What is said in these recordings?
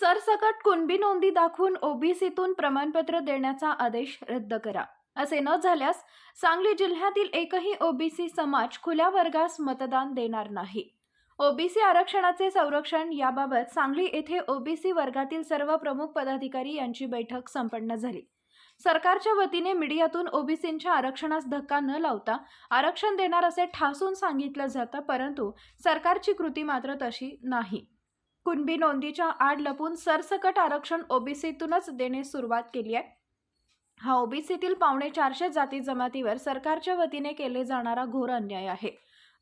सरसकट कुणबी नोंदी दाखवून ओबीसीतून प्रमाणपत्र देण्याचा आदेश रद्द करा. असे न झाल्यास सांगली जिल्ह्यातील एकही ओबीसी समाज खुल्या वर्गास मतदान देणार नाही. ओबीसी आरक्षणाचे संरक्षण याबाबत सांगली येथे ओबीसी वर्गातील सर्व प्रमुख पदाधिकारी यांची बैठक संपन्न झाली. सरकारच्या वतीने मीडियातून ओबीसींच्या आरक्षणास धक्का न लावता आरक्षण देणार असे ठासून सांगितलं जातं परंतु सरकारची कृती मात्र तशी नाही. कुणबी नोंदीच्या आड लपून सरसकट आरक्षण ओबीसीतूनच देणे सुरुवात केली आहे. हा ओबीसीतील पावणे चारशे जाती जमातीवर सरकारच्या वतीने केले जाणारा घोर अन्याय आहे.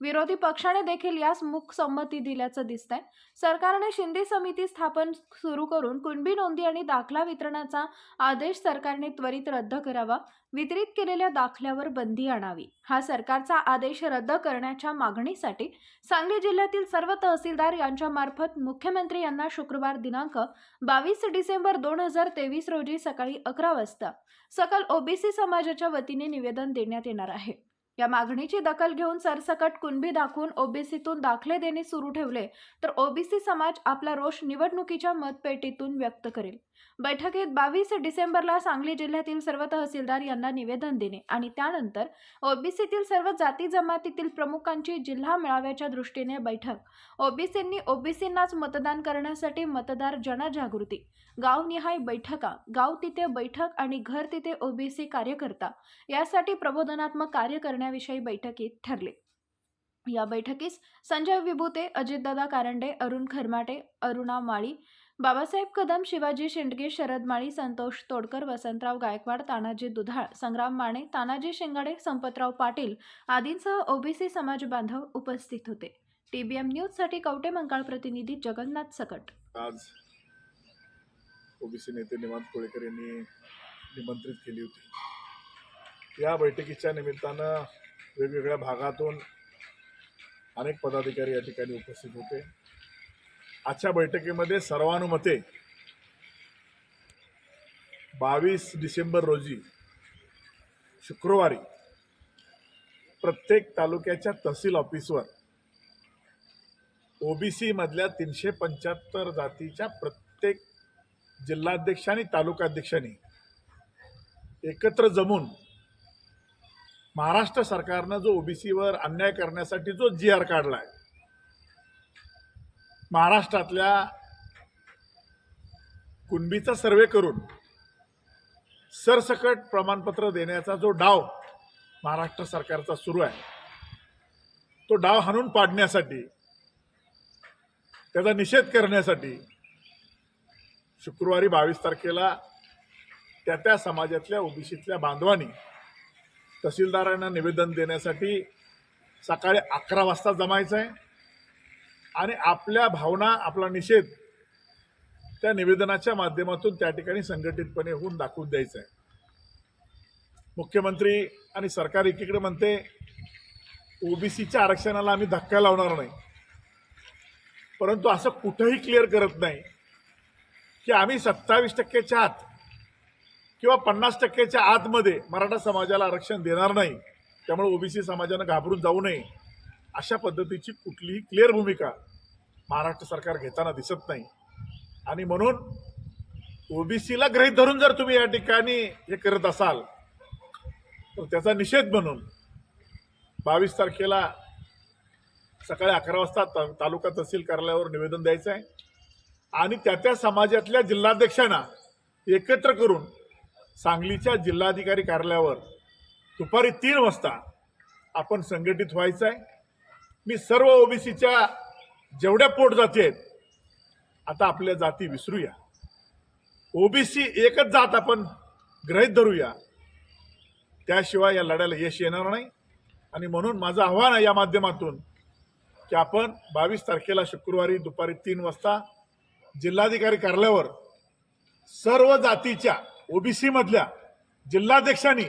विरोधी पक्षाने देखील यास मुख संमती दिल्याचं आहे सरकारने शिंदे समिती स्थापन सुरू करून कुणबी नोंदी आणि दाखला वितरणाचा आदेश सरकारने त्वरित रद्द करावा वितरित केलेल्या दाखल्यावर बंदी आणावी. हा सरकारचा आदेश रद्द करण्याच्या मागणीसाठी सांगली जिल्ह्यातील सर्व तहसीलदार यांच्या मार्फत मुख्यमंत्री यांना शुक्रवार दिनांक बावीस डिसेंबर दोन हजार तेवीस रोजी सकाळी अकरा वाजता सकल ओबीसी समाजाच्या वतीने निवेदन देण्यात येणार आहे. या मागणीची दखल घेऊन सरसकट कुणबी दाखवून ओबीसीतून दाखले देणे सुरू ठेवले तर ओबीसी समाज आपला रोष निवडणुकीच्या मतपेटीतून व्यक्त करेल. बैठकीत बावीस डिसेंबरला सांगली जिल्ह्यातील सर्व तहसीलदार यांना निवेदन देणे आणि त्यानंतर ओबीसीतील सर्व जाती जमातीतील प्रमुखांची जिल्हा मेळाव्याच्या दृष्टीने बैठक. ओबीसींनी ओबीसींनाच मतदान करण्यासाठी मतदार जनजागृती. गावनिहाय बैठका गाव तिथे बैठक आणि घर तिथे ओबीसी कार्यकर्ता यासाठी प्रबोधनात्मक कार्य करण्याविषयी बैठकीत ठरले. या बैठकीस संजय विभूते अजितदादा कारंडे अरुण खरमाटे अरुणा माळी बाबासाहेब कदम शिवाजी शेंडगे शरद माळी संतोष तोडकर वसंतराव गायकवाड तानाजी दुधाळ संग्राम माने तानाजी शेंगाडे संपतराव पाटील आदींसह ओबीसी समाज बांधव उपस्थित होते. टीबीएम न्यूजसाठी कवटे मंकाळ प्रतिनिधी जगन्नाथ सकट. आज ओबीसी नेते निवांत कोळेकर यांनी निमंत्रित केली होती. या बैठकीच्या निमित्तानं वेगवेगळ्या भागातून अनेक पदाधिकारी या ठिकाणी उपस्थित होते. आजच्या बैठकीमध्ये सर्वानुमते बावीस डिसेंबर रोजी शुक्रवारी प्रत्येक तालुक्याच्या तहसील ऑफिसवर ओबीसी मधल्या तीनशे पंच्याहत्तर जातीच्या प्रत्येक जिल्हाध्यक्ष आणि तालुकाध्यक्षांनी एकत्र जमून महाराष्ट्र सरकारनं जो ओबीसीवर अन्याय करण्यासाठी जो जी आर काढला आहे महाराष्ट्रातल्या कुणबीचा सर्वे करून सरसकट प्रमाणपत्र देण्याचा जो डाव महाराष्ट्र सरकारचा सुरू आहे तो डाव हाणून पाडण्यासाठी त्याचा निषेध करण्यासाठी शुक्रवारी बावीस तारखेला त्या त्या समाजातल्या ओबीसीतल्या बांधवांनी तहसीलदारांना निवेदन देण्यासाठी सकाळी अकरा वाजता जमायचं आहे. आणि आपल्या भावना आपला निषेध त्या निवेदनाच्या माध्यमातून त्या ठिकाणी संघटितपणे होऊन दाखवून द्यायचं आहे. मुख्यमंत्री आणि सरकार एकीकडे म्हणते ओबीसीच्या आरक्षणाला आम्ही धक्का लावणार नाही. परंतु असं कुठंही क्लिअर करत नाही की आम्ही सत्तावीस टक्क्याच्या आत किंवा पन्नास टक्क्याच्या आतमध्ये मराठा समाजाला आरक्षण देणार नाही. त्यामुळे ओबीसी समाजानं घाबरून जाऊ नये. अशा पद्धतीची कुठलीही क्लिअर भूमिका महाराष्ट्र सरकार घेताना दिसत नाही. आणि म्हणून ओबीसीला गृहीत धरून जर तुम्ही या ठिकाणी हे करत असाल तर त्याचा निषेध म्हणून बावीस तारखेला सकाळी अकरा वाजता ता- तालुका तहसील कार्यालयावर निवेदन द्यायचं आहे. आणि त्या त्या समाजातल्या जिल्हाध्यक्षांना एकत्र करून सांगलीच्या जिल्हाधिकारी कार्यालयावर दुपारी तीन वाजता आपण संघटित व्हायचं आहे. मी सर्व ओबीसीच्या जेवढ्या पोट जाती आहेत आता आपल्या जाती विसरूया. ओबीसी एकच जात आपण ग्रहित धरूया. त्याशिवाय या लढ्याला यश येणार नाही. आणि म्हणून माझं आव्हान आहे या माध्यमातून की आपण बावीस तारखेला शुक्रवारी दुपारी तीन वाजता जिल्हाधिकारी कार्यालयावर सर्व जातीच्या ओबीसीमधल्या जिल्हाध्यक्षांनी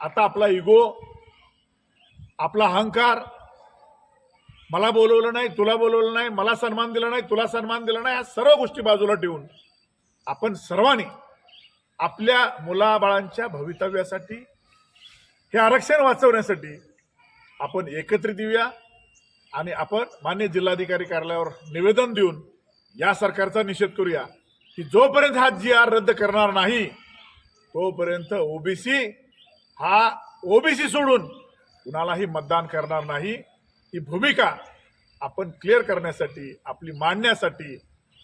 आता आपला इगो आपला अहंकार मला बोलवलं नाही तुला बोलवलं नाही मला सन्मान दिला नाही तुला सन्मान दिला नाही या सर्व गोष्टी बाजूला ठेवून आपण सर्वांनी आपल्या मुलाबाळांच्या भवितव्यासाठी हे आरक्षण वाचवण्यासाठी आपण एकत्रित येऊया आणि आपण मान्य जिल्हाधिकारी कार्यालयावर निवेदन देऊन या सरकारचा निषेध करूया की जोपर्यंत हा जी आर रद्द करणार नाही तोपर्यंत ओबीसी हा ओबीसी सोडून कुणालाही मतदान करणार नाही. ही भूमिका आपण क्लिअर करण्यासाठी आपली मांडण्यासाठी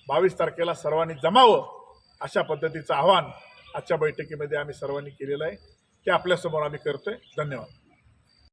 बावीस तारखेला सर्वांनी जमावं अशा पद्धतीचं आवाहन आजच्या बैठकीमध्ये आम्ही सर्वांनी केलेलं आहे. ते आपल्यासमोर आम्ही करतोय. धन्यवाद.